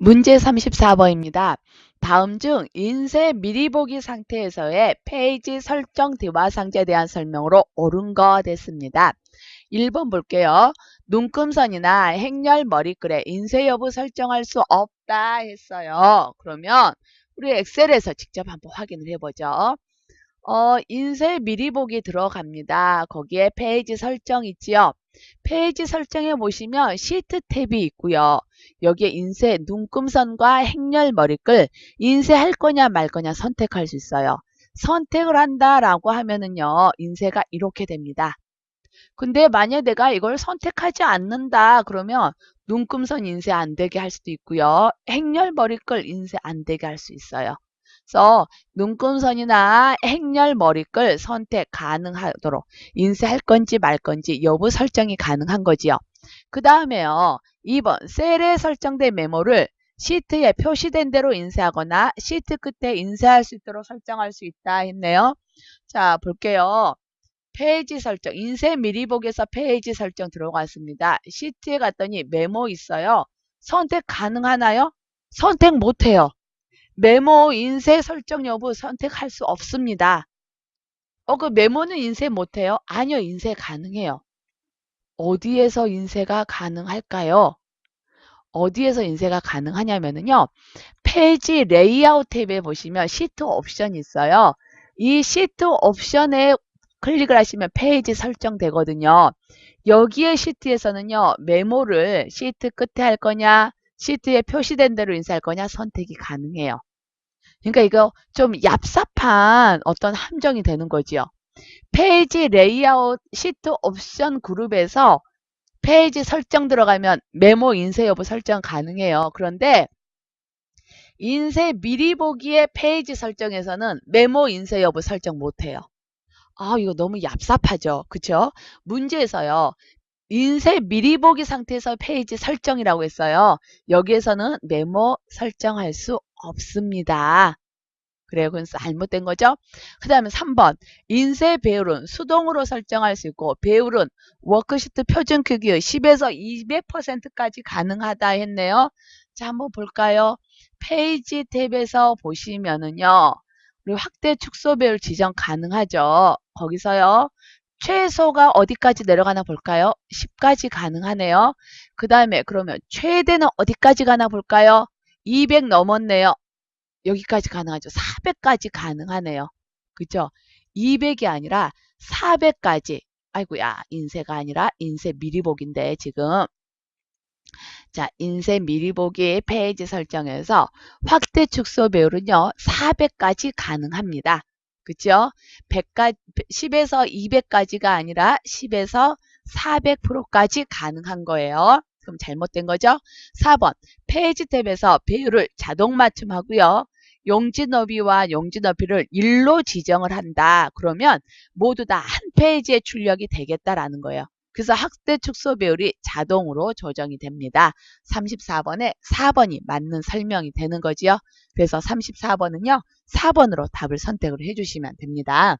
문제 34번입니다. 다음 중 인쇄 미리 보기 상태에서의 페이지 설정 대화 상자에 대한 설명으로 옳은 거 됐습니다. 1번 볼게요. 눈금선이나 행렬 머리글에 인쇄 여부 설정할 수 없다 했어요. 그러면 우리 엑셀에서 직접 한번 확인을 해보죠. 어, 인쇄 미리 보기 들어갑니다. 거기에 페이지 설정 있지요. 페이지 설정에 보시면 시트 탭이 있고요. 여기에 인쇄 눈금선과 행렬 머리글 인쇄할 거냐 말 거냐 선택할 수 있어요. 선택을 한다라고 하면은요. 인쇄가 이렇게 됩니다. 근데 만약 내가 이걸 선택하지 않는다 그러면 눈금선 인쇄 안 되게 할 수도 있고요. 행렬 머리글 인쇄 안 되게 할 수 있어요. 그래서 눈금선이나 행렬 머리글 선택 가능하도록 인쇄할 건지 말 건지 여부 설정이 가능한 거지요. 그 다음에요. 2번 셀에 설정된 메모를 시트에 표시된 대로 인쇄하거나 시트 끝에 인쇄할 수 있도록 설정할 수 있다 했네요. 자 볼게요. 페이지 설정, 인쇄 미리 보기에서 페이지 설정 들어갔습니다. 시트에 갔더니 메모 있어요. 선택 가능하나요? 선택 못해요. 메모 인쇄 설정 여부 선택할 수 없습니다. 어, 그 메모는 인쇄 못해요? 아니요, 인쇄 가능해요. 어디에서 인쇄가 가능할까요? 어디에서 인쇄가 가능하냐면요. 페이지 레이아웃 탭에 보시면 시트 옵션이 있어요. 이 시트 옵션에 클릭을 하시면 페이지 설정되거든요. 여기에 시트에서는요. 메모를 시트 끝에 할 거냐, 시트에 표시된 대로 인쇄할 거냐 선택이 가능해요. 그러니까 이거 좀 얍삽한 어떤 함정이 되는 거지요. 페이지 레이아웃 시트 옵션 그룹에서 페이지 설정 들어가면 메모 인쇄 여부 설정 가능해요. 그런데 인쇄 미리 보기의 페이지 설정에서는 메모 인쇄 여부 설정 못해요. 아 이거 너무 얍삽하죠. 그쵸? 문제에서요. 인쇄 미리 보기 상태에서 페이지 설정이라고 했어요. 여기에서는 메모 설정할 수 없습니다. 그래요. 그건 잘못된 거죠. 그 다음에 3번 인쇄 배율은 수동으로 설정할 수 있고 배율은 워크시트 표준 크기 10에서 200%까지 가능하다 했네요. 자 한번 볼까요? 페이지 탭에서 보시면은요. 우리 확대 축소 배율 지정 가능하죠. 거기서요. 최소가 어디까지 내려가나 볼까요? 10까지 가능하네요. 그 다음에 그러면 최대는 어디까지 가나 볼까요? 200 넘었네요. 여기까지 가능하죠. 400까지 가능하네요. 그죠? 200이 아니라 400까지. 아이고야 인쇄가 아니라 인쇄 미리 보기인데 지금 자 인쇄 미리 보기 페이지 설정에서 확대 축소 배율은요 400까지 가능합니다. 그죠? 100까 10에서 200까지가 아니라 10에서 400%까지 가능한 거예요. 그럼 잘못된 거죠? 4번 페이지 탭에서 배율을 자동 맞춤하고요. 용지 너비와 용지 너비를 1로 지정을 한다. 그러면 모두 다 한 페이지의 출력이 되겠다라는 거예요. 그래서 학대 축소 배율이 자동으로 조정이 됩니다. 34번에 4번이 맞는 설명이 되는 거지요. 그래서 34번은요. 4번으로 답을 선택을 해주시면 됩니다.